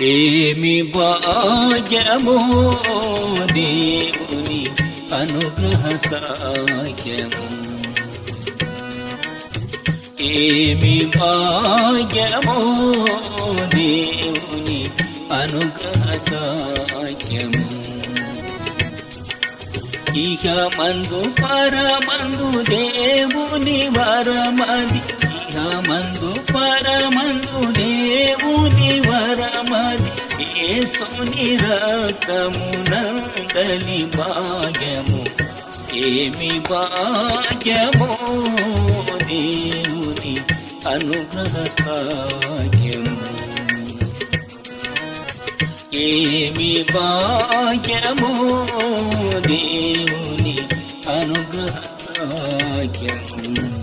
ఏమి భాగ్యమో దేవుని అనుగ్రహ సాగ్యము ఏమి భాగ్యమో దేవుని అనుగ్రహ సాగ్యము ఇహ మందు పరమందు దేవుని వరమది ఇహ మందు పరమందు దేవుని వరమది ఏసుని రక్తము నందలి భాగ్యము. ఏమి భాగ్యము దేవుని అనుగ్రహ సాగ్యము ఏమి భాగ్యము దేవుని అనుగ్రహ సాగ్యము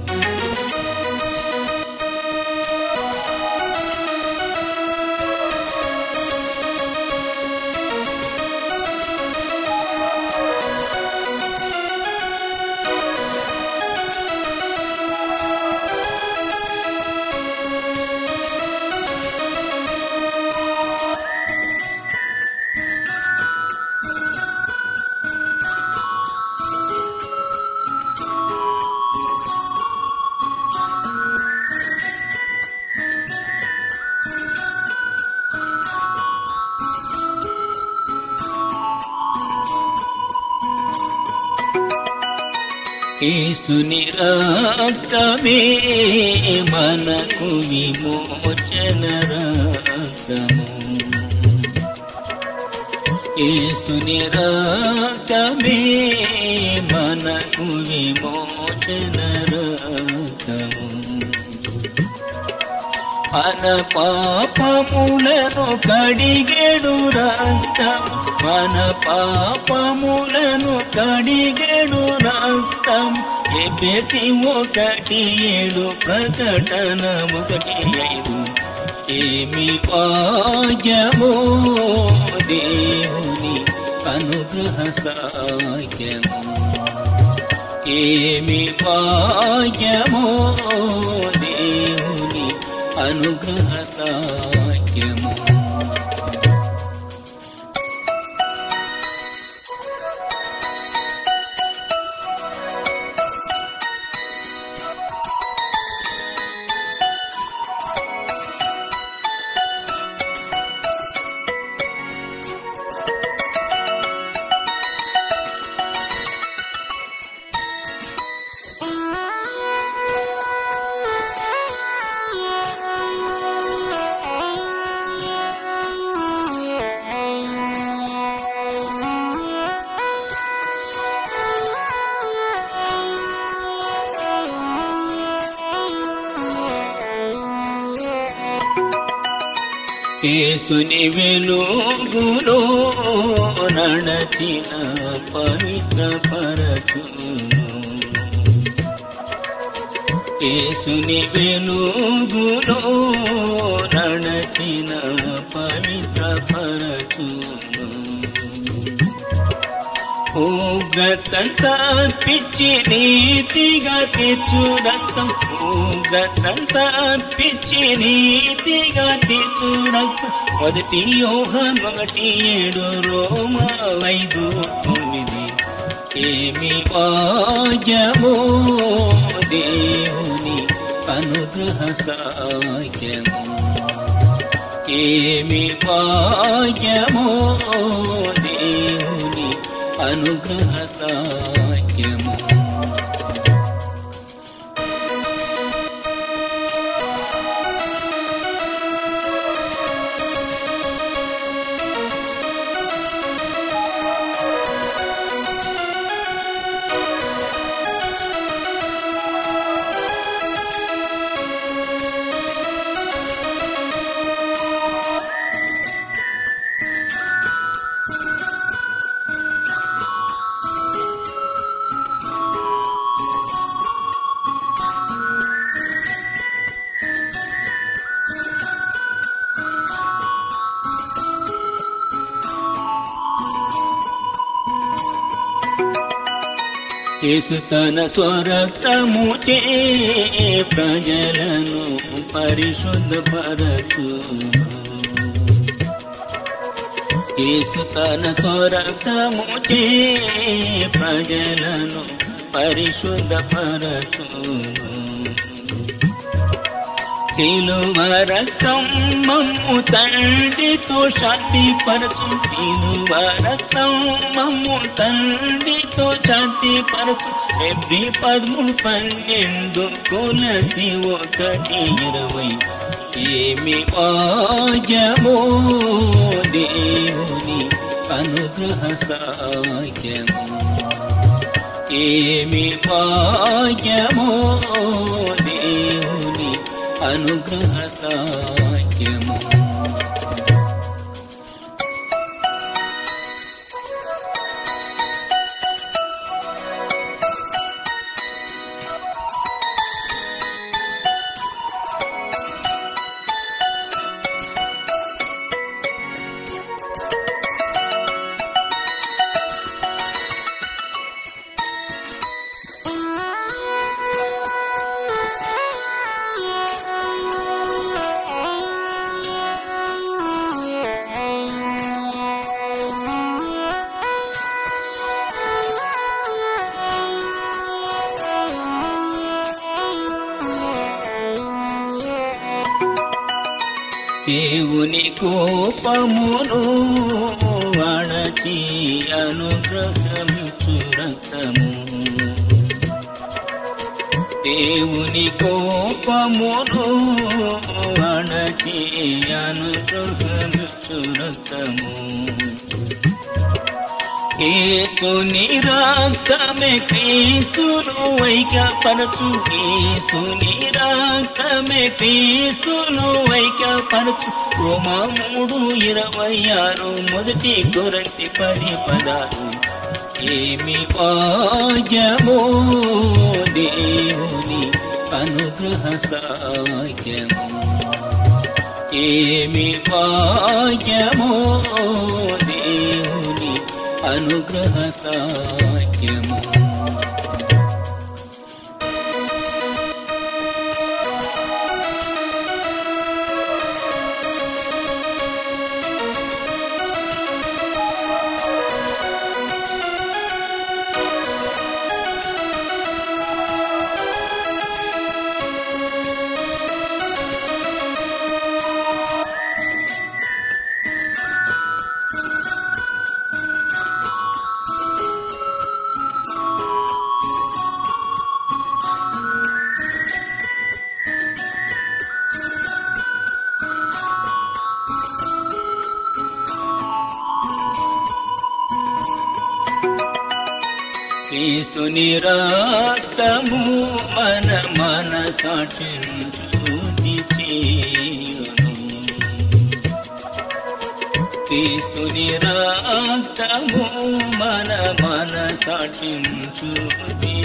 యేసుని రక్తమే మనకు విమోచన రక్తము. యేసుని రక్తమే మనకు విమోచన రక్తము. మన పాపములను కడిగెడు రక్తం మన పాపములను కడిగెడు రక్తం. ఎబెసి ఒకటి ఏడు ప్రకటన ఒకటి ఐదు. ఏమి భాగ్యమో దేవుని అనుగ్రహ సాగ్యము ఏమి భాగ్యమో దేవుని అనుగ్రహ సాఖ్యము కేసుని వెలుగులో నడచిన పవిత్ర పరచును. కేసుని వెలుగులో నడచిన పవిత్ర పరచును. ఉగ్రతంతా పిచ్చి నీతిగా తెచ్చు రక్తం ఉగ్రతంతా పిచ్చి నీతిగా తెచ్చు రక్తం మొదటి యోహన్ ఒకటి ఏడు రోమ ఐదు తొమ్మిది. ఏమి భాగ్యమో దేవుని అనుగ్రహ సాగ్యము ఏమి భాగ్యమో దేవుని అనుగ్రహ సాఖ్యము యేసు తన స్వరక్తము చే ప్రజలను పరిశుద్ధపరచు. యేసు తన స్వరక్తముచే ప్రజలను పరిశుద్ధపరచు. సిలువ రక్తం మమ్ము తండ్రితో శాంతిపరచు సిలువ రక్తం మమ్ము తండ్రితో శాంతిపరచు ఎవ్రీ పదమూడు పన్నెండు తులసి ఒకటి ఇరవై. ఏమి ఆజమో దేవుని అనుగ్రహ సాఖ్యము ఏమి భాగ్యమో అనుగ్రహ సాఖ్యము దేవుని కోపమును అణచి అనుగ్రహమిచు రక్తము దేవుని కోపమును అణచి అనుగ్రహమిచు రక్తము ఏసుని రక్తమే క్రీస్తును ఐక్యపరచు. ఏసుని రక్తమే క్రీస్తును పరచు రోమ మూడు ఇరవై ఆరు మొదటి కొరంతి పది పదారు ఏమి భాగ్యమో దేవుని అనుగ్రహ సాఖ్యము ఏమి భాగ్యమో దేవుని అనుగ్రహ క్రీస్తుని రక్తము మన మన సాక్షిను క్రీస్తుని రక్తము మన మన సాక్షిను చూపి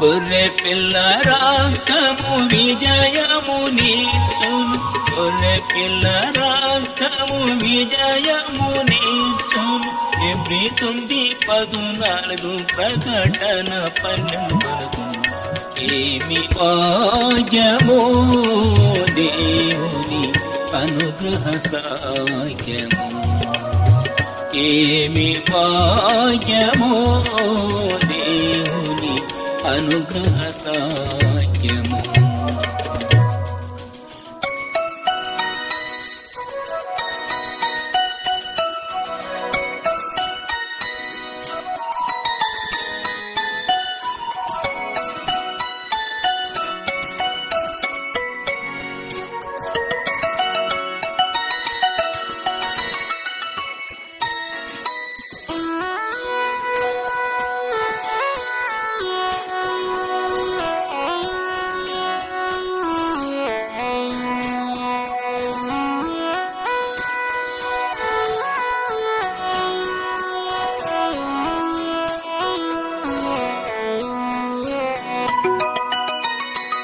గొర్రె పిల్ల రాకము విజయము నీచును గొర్రె పిల్ల రాకము విజయము నీచును ఎబ్రి తొమ్మిది పదునాలుగు ప్రకటన పన్నెండు వరకు ఏమి ఆజమో దేవుని అనుగ్రహ సాఖ్యము ఏమి భాగ్యమో అనుగ్రహ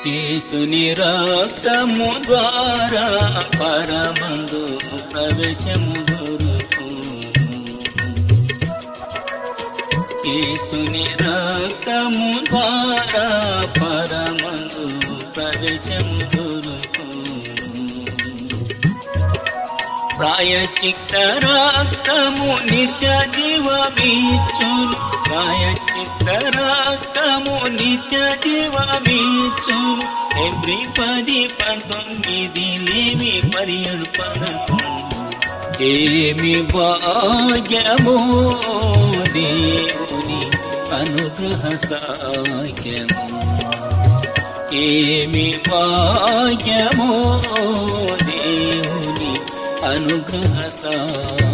యేసుని రక్తము ద్వారా పరమందు ప్రవేశము దొరుకు. యేసుని రక్తము ద్వారా పరమందు ప్రవేశము దొరుకు. ప్రాయచిత్త రక్తము నిత్య జీవమిచ్చును. ప్రాయచిత్త రక్తము నిత్య జీవమిచ్చును ఎబ్రి పది పంతొమ్మిది లేమి పర్యడు పదకొండు ఏమి భాగ్యము దేవుని అనుగ్రహ సాగ్యము ఏమి భాగ్యము దేవుని అనుగ్రహ సాఖ్యము